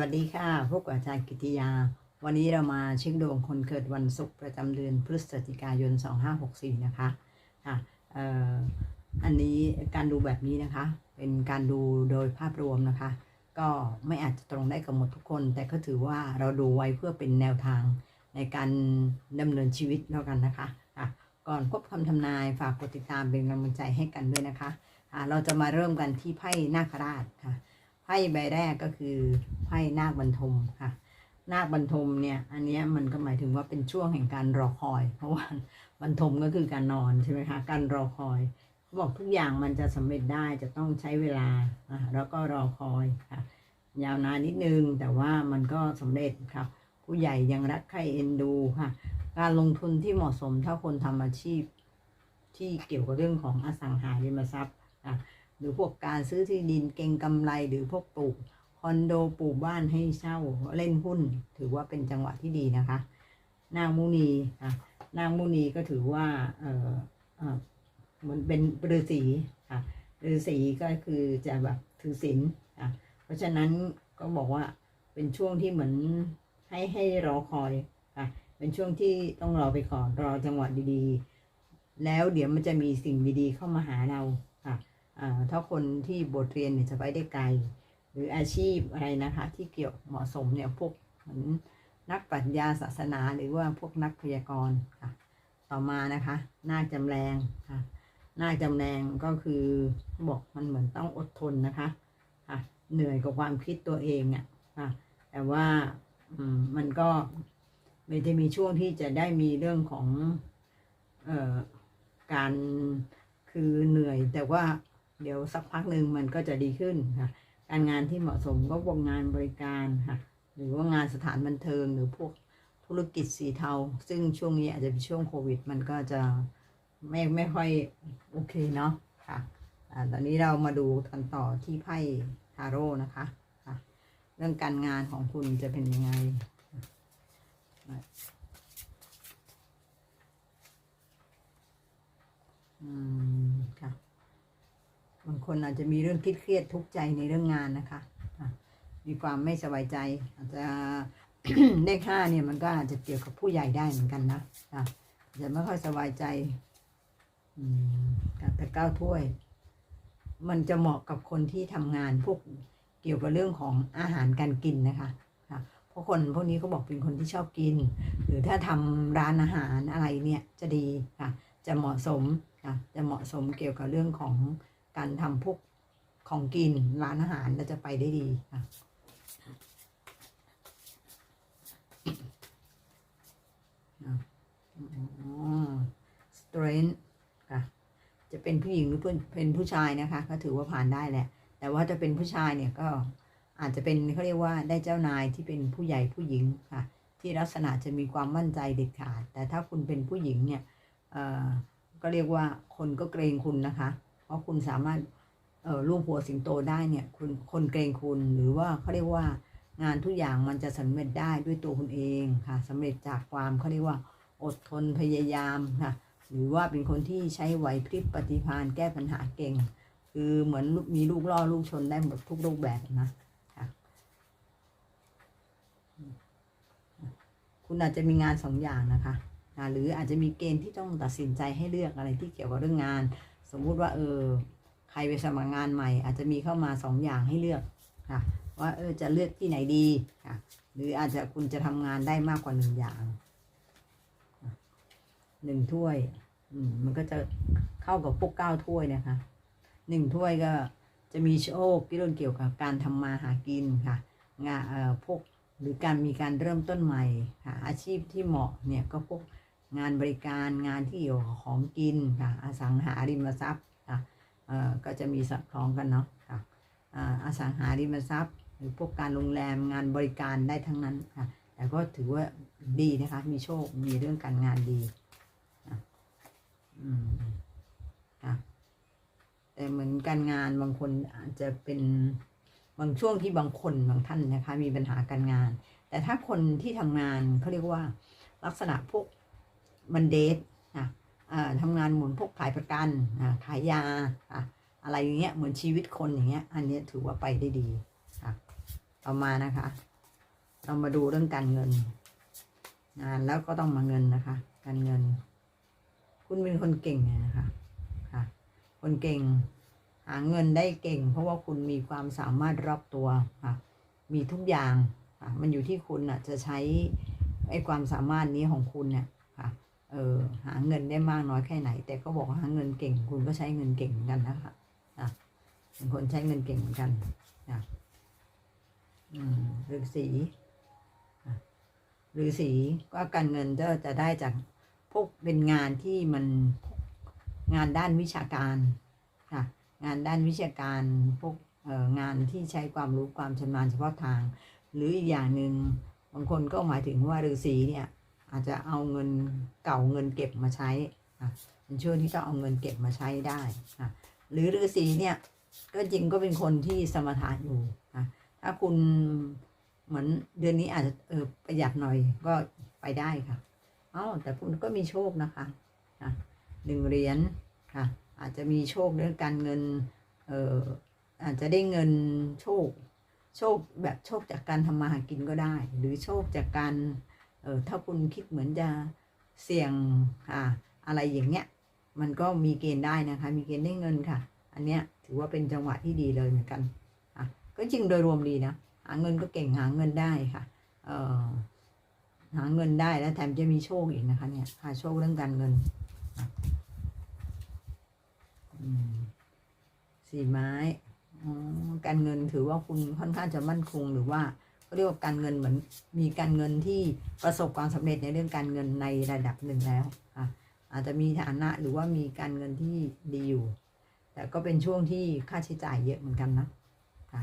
วัสดีค่ะ พบกับอาจารย์กิติยา วันนี้เรามาเช็คดวงคนเกิดวันศุกร์ประจำเดือนพฤศจิกายน 2564 นะคะค่ะอันนี้การดูแบบนี้นะคะ เป็นการดูโดยภาพรวมนะคะ ก็ไม่อาจจะตรงได้กับหมดทุกคน แต่ก็ถือว่าเราดูไว้เพื่อเป็นแนวทางในการดำเนินชีวิตแล้วกันนะคะค่ะก่อนพบคำทำนายฝากกดติดตามเป็นกำลังใจให้กันด้วยนะคะอ่าเราจะมาเริ่มกันที่ไพ่นาคราชค่ะ ไพ่ใบแรกก็คือไพ่นาคบรรทมค่ะ นาคบรรทมเนี่ย อันนี้มันก็หมายถึงว่าเป็นช่วงแห่งการรอคอย เพราะว่าบรรทมก็คือการนอนใช่ไหมคะการรอคอยบอกทุกอย่างมันจะสำเร็จได้จะต้องใช้เวลาอะแล้วก็รอคอยค่ะ ยาวนานนิดนึงแต่ว่ามันก็สำเร็จครับ ผู้ใหญ่ยังรักใคร่เอ็นดูค่ะ การลงทุนที่เหมาะสมถ้าคนทำอาชีพที่เกี่ยวกับเรื่องของอสังหาริมทรัพย์อะ หรือพวกการซื้อที่ดินเก่งกำไรหรือพวกปลูกคอนโดปลูกบ้านให้เช่าเล่นหุ้น ถือว่าเป็นจังหวะที่ดีนะคะ นางมุนีค่ะนางมุนีก็ถือว่าเออเออมันเป็นฤาษีค่ะฤาษีก็คือจะแบบถือศีลอะเพราะฉะนั้นก็บอกว่าเป็นช่วงที่เหมือนให้ให้รอคอยค่ะเป็นช่วงที่ต้องรอไปก่อนรอจังหวะดีๆ แล้วเดี๋ยวมันจะมีสิ่งดีๆเข้ามาหาเรา ถ้าคนที่บทเรียนเนี่ยจะไปได้ไกล หรืออาชีพอะไรนะคะ ที่เกี่ยวเหมาะสมเนี่ยพวกเหมือนนักปรัชญาศาสนา หรือว่าพวกนักพยากรณ์ค่ะ ต่อมานะคะนาจำแรงค่ะนาจำแรงก็คือบอกมันเหมือนต้องอดทนนะคะค่ะเหนื่อยกับความคิดตัวเองอะค่ะแต่ว่าอืมมันก็มันจะมีช่วงที่จะได้มีเรื่องของเอ่อการคือเหนื่อยแต่ว่า เดี๋ยวสักพักหนึ่งมันก็จะดีขึ้นค่ะการงานที่เหมาะสมก็พวกงานบริการค่ะหรือว่างานสถานบันเทิงหรือพวกธุรกิจสีเทา ซึ่งช่วงนี้อาจจะเป็นช่วงโควิด มันก็จะไม่ไม่ค่อยโอเคเนาะค่ะอ่าตอนนี้เรามาดูกันต่อที่ไพ่ทาโร่นะคะคะเรื่องการงานของคุณจะเป็นยังไงอืมค่ะ บางคนอาจจะมีเรื่องคิดเครียดทุกข์ใจในเรื่องงานนะคะมีความไม่สบายใจ อาจจะเลขห้าเนี่ยมันก็อาจจะเกี่ยวกับผู้ใหญ่ได้เหมือนกันนะอาจจะไม่ค่อยสบายใจแต่เก้าถ้วย มันจะเหมาะกับคนที่ทำงานพวกเกี่ยวกับเรื่องของอาหารการกินนะคะค่ะเพราะคนพวกนี้เขาบอกเป็นคนที่ชอบกิน หรือถ้าทำร้านอาหารอะไรเนี่ยจะดีค่ะ จะเหมาะสมค่ะจะเหมาะสมเกี่ยวกับเรื่องของ การทำพวกของกินร้านอาหารเราจะไปได้ดีค่ะสเตรนค่ะ จะเป็นผู้หญิงหรือเป็นเป็นผู้ชายนะคะ ก็ถือว่าผ่านได้แหละ แต่ว่าจะเป็นผู้ชายเนี่ยก็อาจจะเป็นเขาเรียกว่าได้เจ้านายที่เป็นผู้ใหญ่ผู้หญิงค่ะ ที่ลักษณะจะมีความมั่นใจเด็ดขาด แต่ถ้าคุณเป็นผู้หญิงเนี่ยเอ่อก็เรียกว่าคนก็เกรงคุณนะคะ เพราะคุณสามารถเอ่อรูปหัวสิงโตได้เนี่ยคุณคนเกรงคุณหรือว่าเขาเรียกว่างานทุกอย่างมันจะสำเร็จได้ด้วยตัวคุณเองค่ะสำเร็จจากความเขาเรียกว่า อดทนพยายามค่ะ หรือว่าเป็นคนที่ใช้ไหวพริบปฏิภาณแก้ปัญหาเก่ง คือเหมือนมีลูกล่อลูกชนได้หมดทุกรูปแบบนะค่ะคุณอาจจะมีงานสองอย่างนะคะหรืออาจจะมีเกณฑ์ที่ต้องตัดสินใจให้เลือกอะไรที่เกี่ยวกับเรื่องงาน สมมุติว่า เออ ใครไปสมัครงานใหม่ อาจจะมีเข้ามาสองอย่างให้เลือกค่ะ ว่าเออจะเลือกที่ไหนดีค่ะ หรืออาจจะคุณจะทำงานได้มากกว่าหนึ่งอย่างหนึ่งถ้วย อืม มันก็จะเข้ากับพวกเก้าถ้วยนะคะหนึ่งถ้วยก็จะมีโชคที่เรื่องเกี่ยวกับการทำมาหากินค่ะ งานเอ่อพวกหรือการมีการเริ่มต้นใหม่ค่ะอาชีพที่เหมาะเนี่ยก็พวก งานบริการงานที่เกี่ยวกับของกินค่ะอสังหาริมทรัพย์ค่ะก็จะมีสอดคล้องกันเนาะค่ะอาสังหาริมทรัพย์ หรือพวกการโรงแรมงานบริการได้ทั้งนั้นค่ะแต่ก็ถือว่าดีนะคะ มีโชค มีเรื่องการงานดีอะอืมค่ะแต่เหมือนการงานบางคนอาจจะเป็นบางช่วงที่บางคนบางท่านนะคะ มีปัญหาการงาน แต่ถ้าคนที่ทำงานเขาเรียกว่าลักษณะพวก มันเดทนะทำงานหมุนพวกขายประกันอ่าขายยาอะไรอย่างเงี้ยเหมือนชีวิตคนอย่างเงี้ย อันนี้ถือว่าไปได้ดีค่ะต่อมานะคะ เรามาดูเรื่องการเงินงานแล้วก็ต้องมาเงินนะคะ การเงิน คุณเป็นคนเก่งไงนะคะค่ะ คนเก่ง หาเงินได้เก่ง เพราะว่าคุณมีความสามารถรอบตัวค่ะ มีทุกอย่างค่ะมันอยู่ที่คุณอะจะใช้ไอ้ความสามารถนี้ของคุณเนี่ย เออหาเงินได้มากน้อยแค่ไหน แต่ก็บอกหาเงินเก่ง คุณก็ใช้เงินเก่งเหมือนกันนะคะนะเป็นคนใช้เงินเก่งเหมือนกันนะอืมฤาษีอะฤาษีก็การเงินก็จะได้จากพวกเป็นงานที่มันงานด้านวิชาการค่ะงานด้านวิชาการพวกงานที่ใช้ความรู้ความชำนาญเฉพาะทาง หรืออีกอย่างหนึ่งบางคนก็หมายถึงว่าฤาษีเนี่ย อาจจะเอาเงินเก่าเงินเก็บมาใช้อะเป็นช่วงที่ต้องเอาเงินเก็บมาใช้ได้อะหรือฤาษีเนี่ยก็จริงก็เป็นคนที่สมถะอยู่อะถ้าคุณเหมือนเดือนนี้อาจจะเออประหยัดหน่อยก็ไปได้ค่ะเอ้าแต่คุณก็มีโชคนะคะอะหนึ่งเหรียญค่ะ อาจจะมีโชคเรื่องการเงินเอออาจจะได้เงินโชค โชคแบบโชคจากการทำมาหากินก็ได้ หรือโชคจากการ เออถ้าคุณคิดเหมือนจะเสี่ยงค่ะอะไรอย่างเงี้ยมันก็มีเกณฑ์ได้นะคะ มีเกณฑ์ได้เงินค่ะ อันเนี้ยถือว่าเป็นจังหวะที่ดีเลยเหมือนกันอะก็จริงโดยรวมดีนะหาเงินก็เก่งหาเงินได้ค่ะเออหาเงินได้แล้วแถมจะมีโชคอีกนะคะเนี่ยหาโชคเรื่องการเงินสี่ไม้การเงินถือว่าคุณค่อนข้างจะมั่นคงหรือว่า เรียกว่าการเงินเหมือนมีการเงินที่ประสบความสำเร็จในเรื่องการเงินในระดับหนึ่งแล้วอะอาจจะมีฐานะหรือว่ามีการเงินที่ดีอยู่ แต่ก็เป็นช่วงที่ค่าใช้จ่ายเยอะเหมือนกันนะค่ะ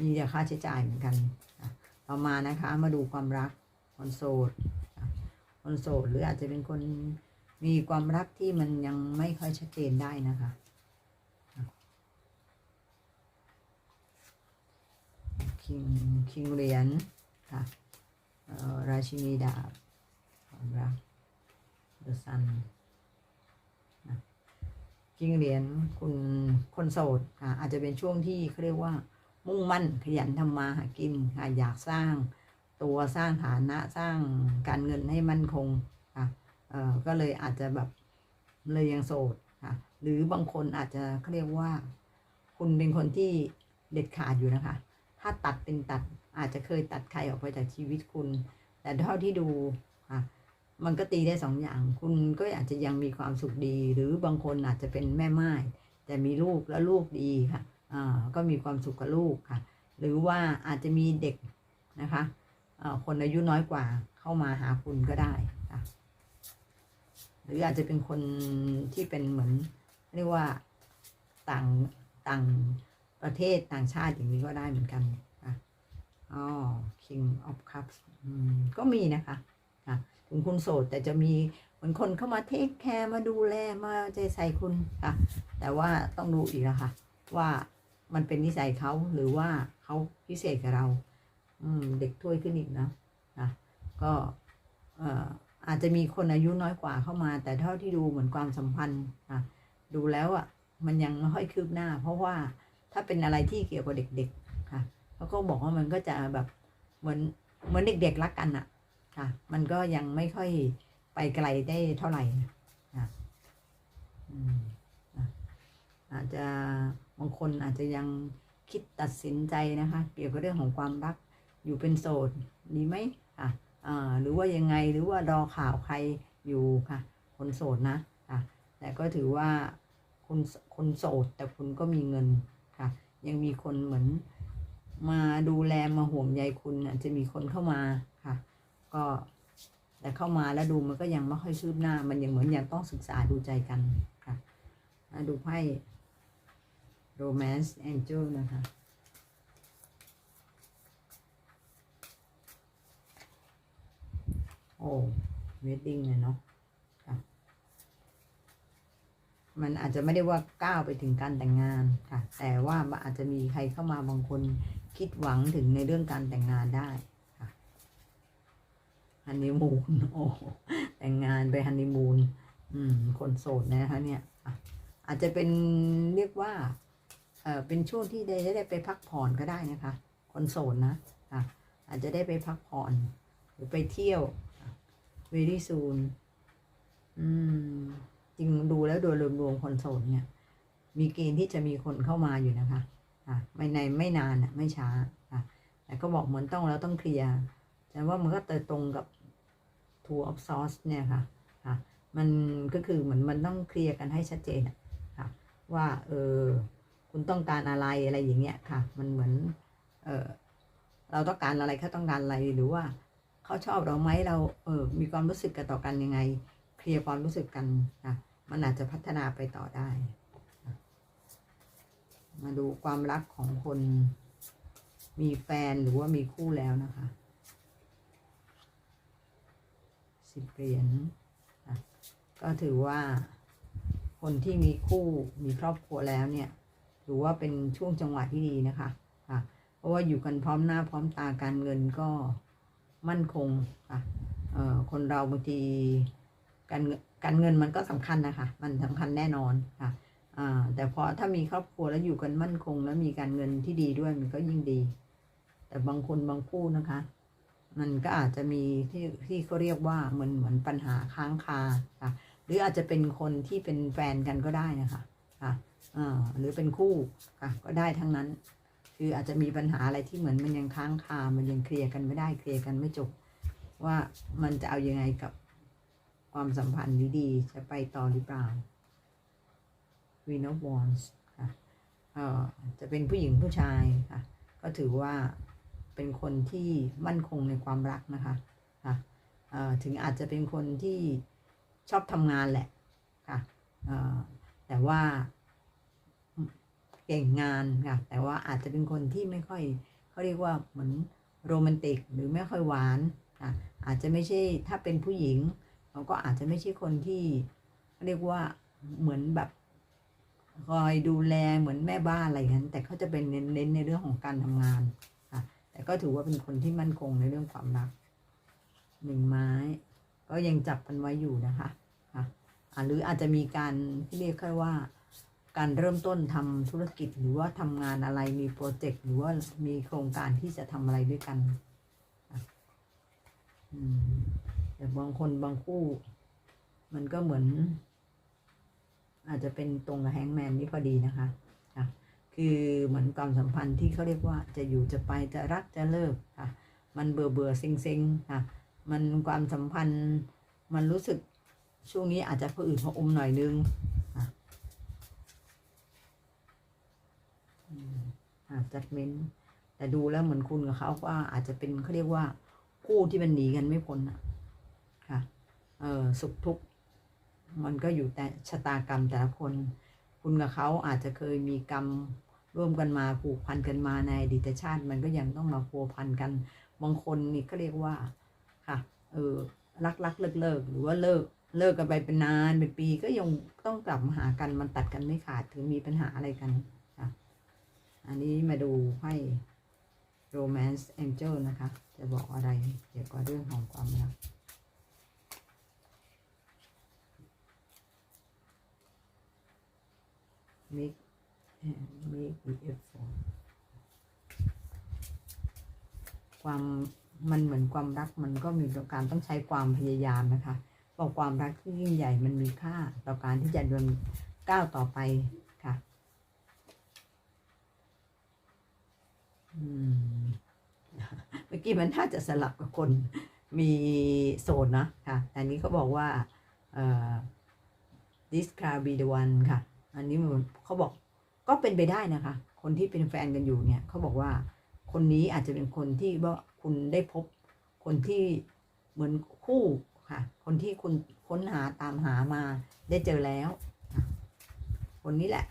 มีแต่ค่าใช้จ่ายเหมือนกันต่อมานะคะ มาดูความรักคนโสดคนโสดหรืออาจจะเป็นคนมีความรักที่มันยังไม่ค่อยชัดเจนได้นะคะ คิงคิงเหรียญค่ะราชินีดาบความรัก The Sun นคิงเหรียญคุณคนโสดค่ะอาจจะเป็นช่วงที่เขาเรียกว่า มุ่งมั่นขยันทำมาหากินค่ะอยากสร้างตัวสร้างฐานะสร้างการเงินให้มั่นคงค่ะเอ่อก็เลยอาจจะแบบเลยยังโสดค่ะหรือบางคนอาจจะเขาเรียกว่า คุณเป็นคนที่เด็ดขาดอยู่นะคะ ถ้าตัดเป็นตัดอาจจะเคยตัดใครออกไปจากชีวิตคุณ แต่เท่าที่ดูค่ะมันก็ตีได้สองอย่าง คุณก็อาจจะยังมีความสุขดี หรือบางคนอาจจะเป็นแม่ไม้แต่มีลูกแล้วลูกดีค่ะอ่าก็มีความสุขกับลูกค่ะ หรือว่าอาจจะมีเด็กนะคะอ่าคนอายุน้อยกว่าเข้ามาหาคุณก็ได้ค่ะหรืออาจจะเป็นคนที่เป็นเหมือนเรียกว่าต่างต่าง ประเทศต่างชาติอย่างนี้ก็ได้เหมือนกันค่ะอ๋อ King of Cups ก็มีนะคะค่ะถึงคุณโสดแต่จะมีเหมือนคนเข้ามาเทคแคร์มาดูแลมาใจใส่คุณค่ะ แต่ว่าต้องดูอีกแล้วค่ะ ว่ามันเป็นนิสัยเขาหรือว่าเขาพิเศษกับเรา อืม เด็กถ้วยขึ้นอีกนะนะก็เอ่ออาจจะมีคนอายุน้อยกว่าเข้ามา แต่เท่าที่ดูเหมือนความสัมพันธ์อะดูแล้วอะ มันยังไม่ค่อยคืบหน้า เพราะว่า ถ้าเป็นอะไรที่เกี่ยวกับเด็กๆค่ะเขาก็บอกว่ามันก็จะแบบเหมือนเหมือนเด็กๆรักกันอะค่ะ มันก็ยังไม่ค่อยไปไกลได้เท่าไหร่นะอืมนะอาจจะบางคนอาจจะยังคิดตัดสินใจนะคะ เกี่ยวกับเรื่องของความรักอยู่เป็นโสดดีไหมค่ะอ่าหรือว่ายังไงหรือว่ารอข่าวใครอยู่ค่ะ คนโสดนะค่ะแต่ก็ถือว่าคุณคนโสดแต่คุณก็มีเงิน ยังมีคนเหมือนมาดูแลมาห่วงใยคุณอาจจะมีคนเข้ามาค่ะ ก็แต่เข้ามาแล้วดูมันก็ยังไม่ค่อยคืบหน้า มันยังเหมือนยังต้องศึกษาดูใจกันค่ะมาดูไพ่ romance angel นะคะโอ้ wedding เลยเนาะ มันอาจจะไม่ได้ว่าก้าวไปถึงการแต่งงานค่ะ แต่ว่ามันอาจจะมีใครเข้ามาบางคนคิดหวังถึงในเรื่องการแต่งงานได้ค่ะฮันนีมูนโอ้แต่งงานไปฮันนีมูนอืม คนโสดนะคะเนี่ยอาจจะเป็นเรียกว่า เอ่อเป็นช่วงที่ได้ได้ไปพักผ่อนก็ได้นะคะ คนโสดนะค่ะ อาจจะได้ไปพักผ่อน หรือไปเที่ยว very soon อืม จริงดูแล้วโดยรวมๆคนโสดเนี่ย มีเกณฑ์ที่จะมีคนเข้ามาอยู่นะคะอะไม่ในไม่นานอะไม่ช้าอะแต่ก็บอกเหมือนต้องแล้วต้องเคลียร์แต่ว่ามันก็เติตรงกับ two of swords เนี่ยค่ะค่ะ มันก็คือเหมือนมันต้องเคลียร์กันให้ชัดเจนค่ะ ว่าเออคุณต้องการอะไรอะไรอย่างเงี้ยค่ะ มันเหมือนเออเราต้องการอะไรเขาต้องการอะไรหรือว่าเขาชอบเราไหมเราเออมีความรู้สึกกันต่อกันยังไง เคลียร์ความรู้สึกกันค่ะมันอาจจะพัฒนาไปต่อได้ มาดูความรักของคน มีแฟนหรือว่ามีคู่แล้วนะคะสิบเหรียญอะก็ถือว่าคนที่มีคู่มีครอบครัวแล้วเนี่ยถือว่าเป็นช่วงจังหวะที่ดีนะคะค่ะเพราะว่าอยู่กันพร้อมหน้าพร้อมตาการเงินก็มั่นคงค่ะคนเราบางที การเงินการเงินมันก็สำคัญนะคะ มันสำคัญแน่นอนค่ะแต่พอถ้ามีครอบครัวแล้วอยู่กันมั่นคง แล้วมีการเงินที่ดีด้วยมันก็ยิ่งดี แต่บางคนบางคู่นะคะ มันก็อาจจะมีที่ที่เขาเรียกว่าเหมือนเหมือนปัญหาค้างคาค่ะ หรืออาจจะเป็นคนที่เป็นแฟนกันก็ได้นะคะค่ะหรือเป็นคู่ค่ะก็ได้ทั้งนั้น คืออาจจะมีปัญหาอะไรที่เหมือนมันยังค้างคา มันยังเคลียร์กันไม่ได้เคลียร์กันไม่จบ ว่ามันจะเอาอยังไงกับ ความสัมพันธ์ดีๆจะไปต่อหรือเปล่า Queen of Wands ค่ะเอ่อจะเป็นผู้หญิงผู้ชายค่ะ ก็ถือว่าเป็นคนที่มั่นคงในความรักนะคะค่ะเอ่อถึงอาจจะเป็นคนที่ชอบทำงานแหละค่ะเอ่อแต่ว่าเก่งงานค่ะ แต่ว่าอาจจะเป็นคนที่ไม่ค่อยเขาเรียกว่าเหมือนโรแมนติกหรือไม่ค่อยหวานค่ะอาจจะไม่ใช่ถ้าเป็นผู้หญิง เขาก็อาจจะไม่ใช่คนที่เรียกว่าเหมือนแบบคอยดูแลเหมือนแม่บ้านอะไรนั้นแต่เขาจะเป็นเน้นในเรื่องของการทำงานค่ะแต่ก็ถือว่าเป็นคนที่มั่นคงในเรื่องความรักหนึ่งไม้ ก็ยังจับกันไว้อยู่นะคะค่ะอาหรืออาจจะมีการที่เรียกค่ว่า การเริ่มต้นทำธุรกิจหรือว่าทำงานอะไรมีโปรเจกต์หรือว่ามีโครงการที่จะทำอะไรด้วยกันอืม แต่บางคนบางคู่ มันก็เหมือน อาจจะเป็นตรงกับแฮงแมนนี่พอดีนะคะค่ะคือเหมือนความสัมพันธ์ที่เขาเรียกว่าจะอยู่จะไปจะรักจะเลิกค่ะ มันเบื่อเบื่อเซ็งเซ็งค่ะ มันความสัมพันธ์มันรู้สึกช่วงนี้อาจจะผะอืดผะอมหน่อยนึงค่ะอาจจัดเม้นแต่ดูแล้วเหมือนคุณกับเขาว่าอาจจะเป็นเขาเรียกว่าคู่ที่มันหนีกันไม่พ้นอะ ค่ะเออสุขทุกข์มันก็อยู่แต่ชะตากรรมแต่ละคน คุณกับเขาอาจจะเคยมีกรรมร่วมกันมาผูกพันกันมาในอดีตชาติ มันก็ยังต้องมาพัวพันกันบางคนนี่ก็เรียกว่าค่ะเออรักรักเลิกเลิกหรือว่าเลิกเลิกกันไปเป็นนานเป็นปีก็ยังต้องกลับมาหากันมันตัดกันไม่ขาดถึงมีปัญหาอะไรกันค่ะอันนี้มาดูไพ่ romance angel นะคะ จะบอกอะไรเกี่ยวกับเรื่องของความรัก make make the effort ความมันเหมือนความรักมันก็มีการต้องใช้ความพยายามนะคะบอกความรักที่ยิ่งใหญ่มันมีค่าต่อการที่จะเดินก้าวต่อไปค่ะ อืมเมื่อกี้มันน่าจะสลับกับคนมีโซนนะค่ะแต่นนี้เขาบอกว่าเอ่อ this can be the one ค่ะ อันนี้มันเขาบอกก็เป็นไปได้นะคะ คนที่เป็นแฟนกันอยู่เนี่ยเขาบอกว่าคนนี้อาจจะเป็นคนที่ว่าคุณได้พบคนที่เหมือนคู่ค่ะ คนที่คุณค้นหาตามหามาได้เจอแล้วคนนี้แหละ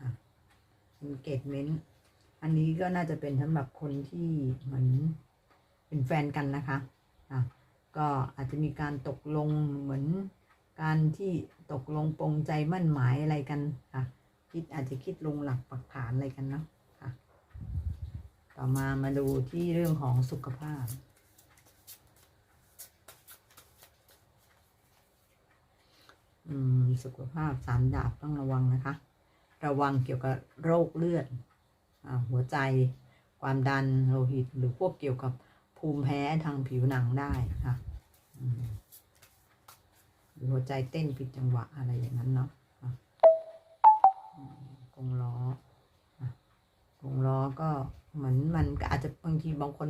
อะ engagement อันนี้ก็น่าจะเป็นสำหรับคนที่เหมือนเป็นแฟนกันนะคะอะก็อาจจะมีการตกลงเหมือน การที่ตกลงปรงใจมั่นหมายอะไรกันค่ะ คิดอาจจะคิดลงหลักปักฐานอะไรกันเนาะค่ะ ต่อมามาดูที่เรื่องของสุขภาพ อืม สุขภาพสามดาบต้องระวังนะคะ ระวังเกี่ยวกับโรคเลือดอหัวใจ ความดันโลหิต หรือพวกเกี่ยวกับภูมิแพ้ทางผิวหนังได้ค่ะ อืม รือหัวใจเต้นผิดจังหวะอะไรอย่างนั้นเนาะกงล้อกงล้อก็เหมือนมันก็อาจจะบางทีบางคน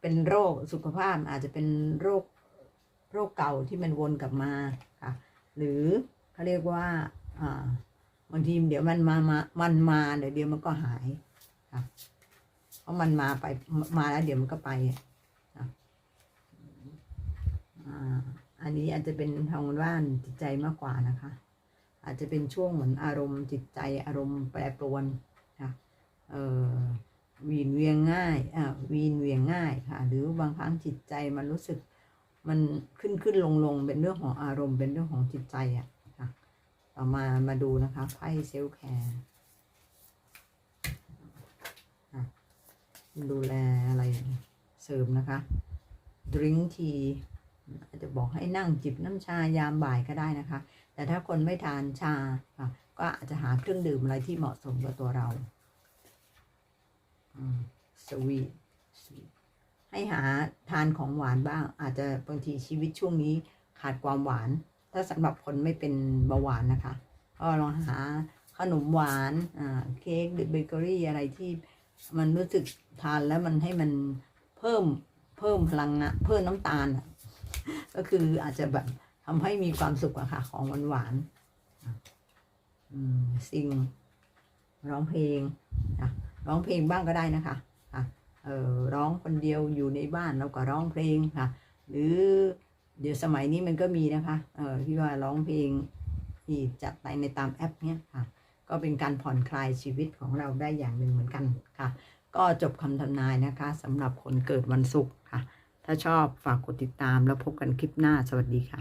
เป็นโรคสุขภาพอาจจะเป็นโรคโรคเก่าที่มันวนกลับมาค่ะ หรือเขาเรียกว่าอ่าบางทีเดี๋ยวมันมามามันมาเดี๋ยวเดี๋ยวมันก็หายค่ะเพราะมันมาไปมาแล้วเดี๋ยวมันก็ไปค่ะอ่า อั นนี้อาจจะเป็นทางด้านจิตใจมากกว่านะคะ อาจจะเป็นช่วงเหมือนอารมณ์จิตใจอารมณ์แปรปรวนค่ะเอ่อวีนเวียงง่ายอ่าวีนเวียงง่ายค่ะ หรือบางครั้งจิตใจมันรู้สึกมันขึ้นขึ้นลงลงเป็นเรื่องของอารมณ์เป็นเรื่องของจิตใจอะค่ะต่อมามาดูนะคะไพ่เซลฟ์แคร์อะดูแลอะไรเสริมนะคะดริงที อาจจะบอกให้นั่งจิบน้ำชายามบ่ายก็ได้นะคะ แต่ถ้าคนไม่ทานชาก็อาจจะหาเครื่องดื่มอะไรที่เหมาะสมกับตัวเราสวีทให้หาทานของหวานบ้าง อาจจะบางทีชีวิตช่วงนี้ขาดความหวาน ถ้าสำหรับคนไม่เป็นเบาหวานนะคะก็ลองหาขนมหวานอ่าเค้กหรือเบเกอรี่อะไรที่มันรู้สึกทานแล้วมันให้มันเพิ่มเพิ่มพลังงานเพิ่มน้ำตาล ก็คืออาจจะแบบทำให้มีความสุขอะค่ะของหวานหวานๆอะอืมซิงร้องเพลงอะร้องเพลงบ้างก็ได้นะคะอะเออร้องคนเดียวอยู่ในบ้านเราก็ร้องเพลงค่ะ หรือเดี๋ยวสมัยนี้มันก็มีนะคะเออที่ว่าร้องเพลงที่จัดไปในตามแอปเนี้ยค่ะ ก็เป็นการผ่อนคลายชีวิตของเราได้อย่างหนึ่งเหมือนกันค่ะ ก็จบคำทำนายนะคะสำหรับคนเกิดวันศุกร์ค่ะ ถ้าชอบฝากกดติดตามแล้วพบกันคลิปหน้าสวัสดีค่ะ